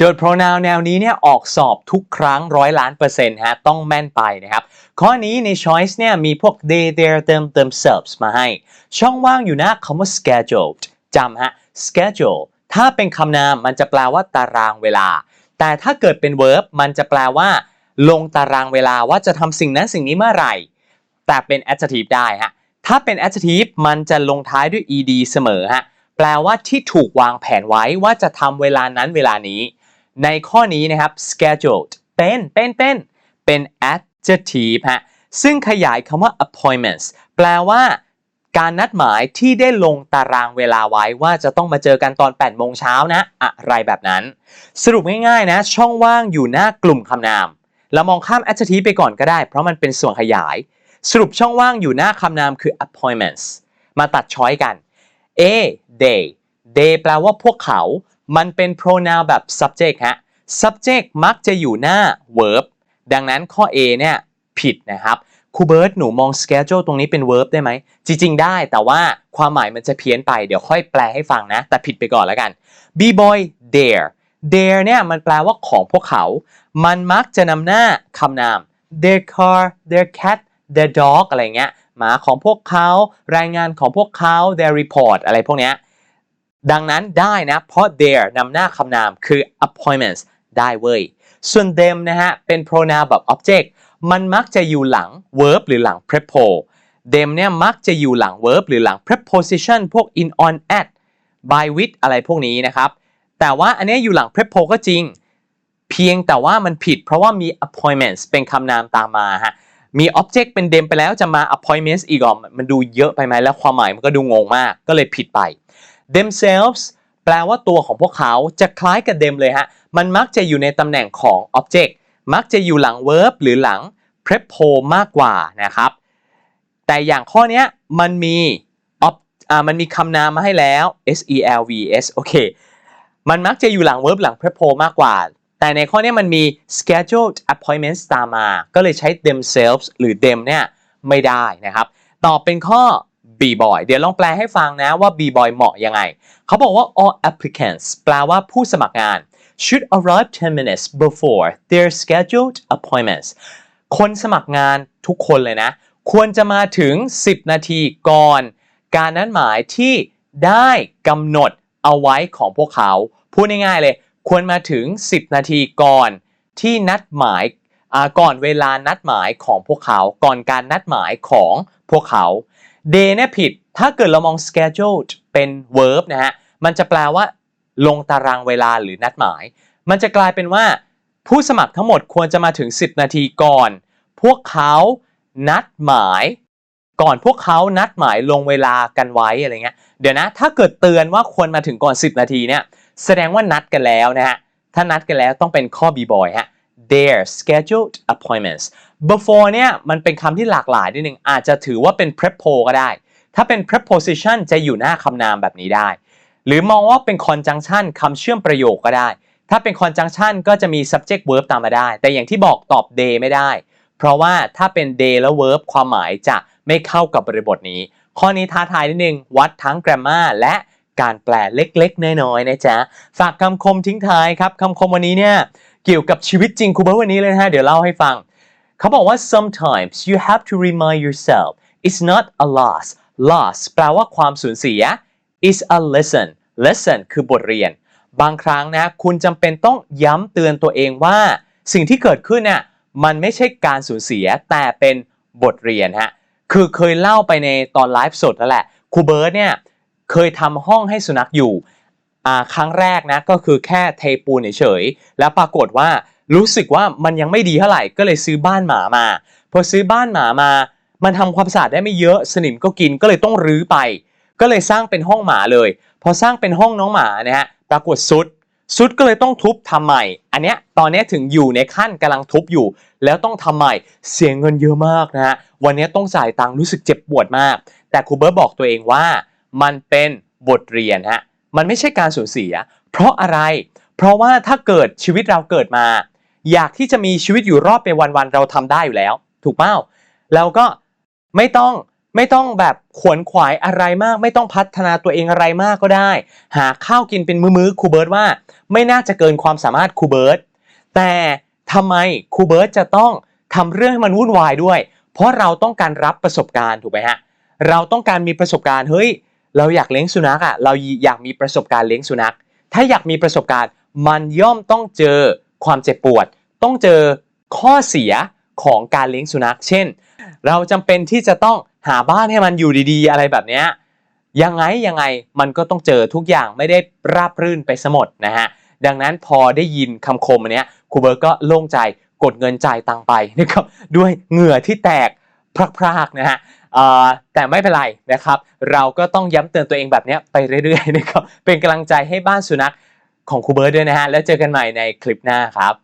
โจทย์ pronoun แนวนี้เนี่ยออกสอบทุกครั้งร้อยล้านเปอร์เซ็นต์ฮะต้องแม่นไปนะครับ ข้อนี้ใน choice เนี่ยมีพวก they their them themselves มาให้ ช่องว่างอยู่หน้าคำว่า scheduled จำฮะ schedule ถ้าเป็นคำนามมันจะแปลว่าตารางเวลา แต่ถ้าเกิดเป็น verb มันจะแปลว่า ลงตารางเวลาว่าจะทำสิ่งนั้นสิ่งนี้เมื่อไหร่ แต่เป็น adjective ได้ฮะถ้าเป็น adjective มันจะลงท้ายด้วย ed เสมอฮะแปลว่าที่ถูกวางแผนไว้ว่าจะทำเวลานั้นเวลานี้ ในข้อนี้นะครับ scheduled เป็นเป็นเป็นเป็น adjective ฮะซึ่งขยายคำว่า appointments แปลว่าการนัดหมายที่ได้ลงตารางเวลาไว้ว่าจะต้องมาเจอกันตอน 8 โมงเช้านะ อะไรแบบนั้น สรุปง่ายๆนะ ช่องว่างอยู่หน้ากลุ่มคำนาม เรามองข้าม adjective ไปก่อนก็ได้ เพราะมันเป็นส่วนขยาย สรุปช่องว่างอยู่หน้าคำนามคือ appointments มาตัดช้อยกัน A they they แปลว่าพวกเขา มันเป็น pronoun แบบ subject ฮะ subject มักจะอยู่หน้า verb ดังนั้นข้อ A เนี่ยผิดนะครับครูเบิร์ตหนูมอง schedule ตรงนี้เป็น verb ได้ไหม จริง ๆ ได้แต่ว่าความหมายมันจะเพี้ยนไปเดี๋ยวค่อยแปลให้ฟังนะ แต่ผิดไปก่อนแล้วกัน B boy their their เนี่ยมันแปลว่าของพวกเขา มันมักจะนำหน้าคำนาม their car their cat their dog อะไรเงี้ยหมาของพวกเขา รายงานของพวกเขา their report อะไรพวกเนี้ย ดังนั้นได้นะ เพราะ their นำหน้าคำนามคือ appointments ได้เว้ย ส่วน them นะฮะ เป็น pronoun แบบ object มันมักจะอยู่หลัง verb หรือหลัง prepo them เนี่ยมักจะอยู่หลัง verb หรือหลัง preposition พวก in on at by with อะไรพวกนี้นะครับ แต่ว่าอันนี้อยู่หลัง prepo ก็จริง เพียงแต่ว่ามันผิดเพราะว่ามี appointments เป็นคำนามตามมาฮะ มี object เป็น them ไปแล้วจะมา appointments อีกอะมันดูเยอะไปไหมแล้วความหมายมันก็ดูงงมาก ก็เลยผิดไป themselves แปลว่าตัวของพวกเขาจะคล้ายกับ them เลยฮะ มันมักจะอยู่ในตำแหน่งของ object มักจะอยู่หลัง verb หรือหลัง prepo มากกว่านะครับ แต่อย่างข้อนี้มันมี ob อ่ามันมีคำนามมาให้แล้ว s e l v s โอเค มันมักจะอยู่หลัง verb หลัง prepo มากกว่า แต่ในข้อนี้มันมี scheduled appointments ตามมา ก็เลยใช้ themselves หรือ them เนี่ยไม่ได้นะครับตอบเป็นข้อ B boy เดี๋ยวลองแปลให้ฟังนะว่า B boy เหมาะยังไง เขาบอกว่า all applicants แปลว่าผู้สมัครงาน should arrive 10 minutes before their scheduled appointments คนสมัครงานทุกคนเลยนะ ควรจะมาถึง 10 นาทีก่อน การนัดหมายที่ได้กำหนดเอาไว้ของพวกเขา พูดง่ายๆเลย ควรมาถึง 10 นาทีก่อนที่นัดหมายก่อนเวลานัดหมายของพวกเขา ก่อนการนัดหมายของพวกเขา day เนี่ยผิด ถ้าเกิดเรามอง scheduled เป็น verb นะฮะ มันจะแปลว่า ลงตารางเวลาหรือนัดหมาย มันจะกลายเป็นว่า ผู้สมัครทั้งหมดควรจะมาถึง 10 นาทีก่อน พวกเขานัดหมาย ก่อนพวกเขานัดหมายลงเวลากันไว้อะไรเงี้ย เดี๋ยวนะ ถ้าเกิดเตือนว่าควรมาถึงก่อน 10 นาทีเนี่ย แสดงว่านัดกันแล้วนะฮะ ถ้านัดกันแล้วต้องเป็นข้อ b boy ฮะ their scheduled appointments before เนี่ยมันเป็นคำที่หลากหลายนิดนึงอาจจะถือว่าเป็น prepo ก็ได้ ถ้าเป็น preposition จะอยู่หน้าคำนามแบบนี้ได้ หรือมองว่าเป็น conjunction คำเชื่อมประโยคก็ได้ ถ้าเป็น conjunction ก็จะมี subject verb ตามมาได้ แต่อย่างที่บอกตอบ day ไม่ได้ เพราะว่าถ้าเป็น day แล้ว verb ความหมายจะไม่เข้ากับบริบทนี้ ข้อนี้ท้าทายนิดนึงวัดทั้ง grammar และการแปลเล็กๆ น้อยๆนะจ๊ะ ฝากคำคมทิ้งท้ายครับคำคมวันนี้เนี่ย เกี่ยวกับชีวิตจริงครูเบิร์ตวันนี้เลยนะฮะ เดี๋ยวเล่าให้ฟัง เขาบอกว่า sometimes you have to remind yourself it's not a loss loss แปลว่าความสูญเสีย is a lesson lesson คือบทเรียน บางครั้งนะ คุณจำเป็นต้องย้ำเตือนตัวเองว่า สิ่งที่เกิดขึ้นน่ะมันไม่ใช่การสูญเสียแต่เป็นบทเรียนฮะ คือเคยเล่าไปในตอนไลฟ์สดแล้วแหละครูเบิร์ตเนี่ยเคยทำห้องให้สุนัขอยู่ ครั้งแรกนะก็คือแค่เทปูนเฉยๆแล้วปรากฏว่ารู้สึกว่ามันยังไม่ดีเท่าไหร่ก็เลยซื้อบ้านหมามาพอซื้อบ้านหมามา มันทำความสะอาดได้ไม่เยอะสนิมก็กินก็เลยต้องรื้อไป ก็เลยสร้างเป็นห้องหมาเลย พอสร้างเป็นห้องน้องหมานะฮะปรากฏซุดซุดก็เลยต้องทุบทำใหม่ อันเนี้ยตอนนี้ถึงอยู่ในขั้นกำลังทุบอยู่ แล้วต้องทำใหม่เสียเงินเยอะมากนะฮะวันนี้ต้องจ่ายตังค์รู้สึกเจ็บปวดมาก แต่ครูเบิร์ตบอกตัวเองว่า มันเป็นบทเรียนฮะ มันไม่ใช่การสูญเสีย เพราะอะไร เพราะว่าถ้าเกิดชีวิตเราเกิดมา อยากที่จะมีชีวิตอยู่รอดไปวันๆเราทำได้อยู่แล้ว ถูกเปล่าเราก็ไม่ต้องไม่ต้องแบบขวนขวายอะไรมาก ไม่ต้องพัฒนาตัวเองอะไรมากก็ได้ หาข้าวกินเป็นมือๆครูเบิร์ตว่า ไม่น่าจะเกินความสามารถครูเบิร์ตแต่ทำไมครูเบิร์ตจะต้องทำเรื่องให้มันวุ่นวายด้วย เพราะเราต้องการรับประสบการณ์ถูกไหมฮะเราต้องการมีประสบการณ์เฮ้ย เราอยากเลี้ยงสุนัขอะเราอยากมีประสบการณ์เลี้ยงสุนัข ถ้าอยากมีประสบการณ์ มันย่อมต้องเจอความเจ็บปวด ต้องเจอข้อเสียของการเลี้ยงสุนัข เช่น เราจำเป็นที่จะต้องหาบ้านให้มันอยู่ดีๆ อะไรแบบเนี้ยยังไงยังไงมันก็ต้องเจอทุกอย่างไม่ได้ราบรื่นไปสมดนะฮะดังนั้นพอได้ยินคำคมอันเนี้ยครูเบิร์ตก็โล่งใจกดเงินจ่ายตังไปนะครับด้วยเหงื่อที่แตก พรากๆนะฮะแต่ไม่เป็นไรนะครับ เราก็ต้องย้ำเตือนตัวเองแบบนี้ไปเรื่อยๆนะครับเป็นกำลังใจให้บ้านสุนัขของครูเบิร์ดด้วยนะฮะแล้วเจอกันใหม่ในคลิปหน้าครับ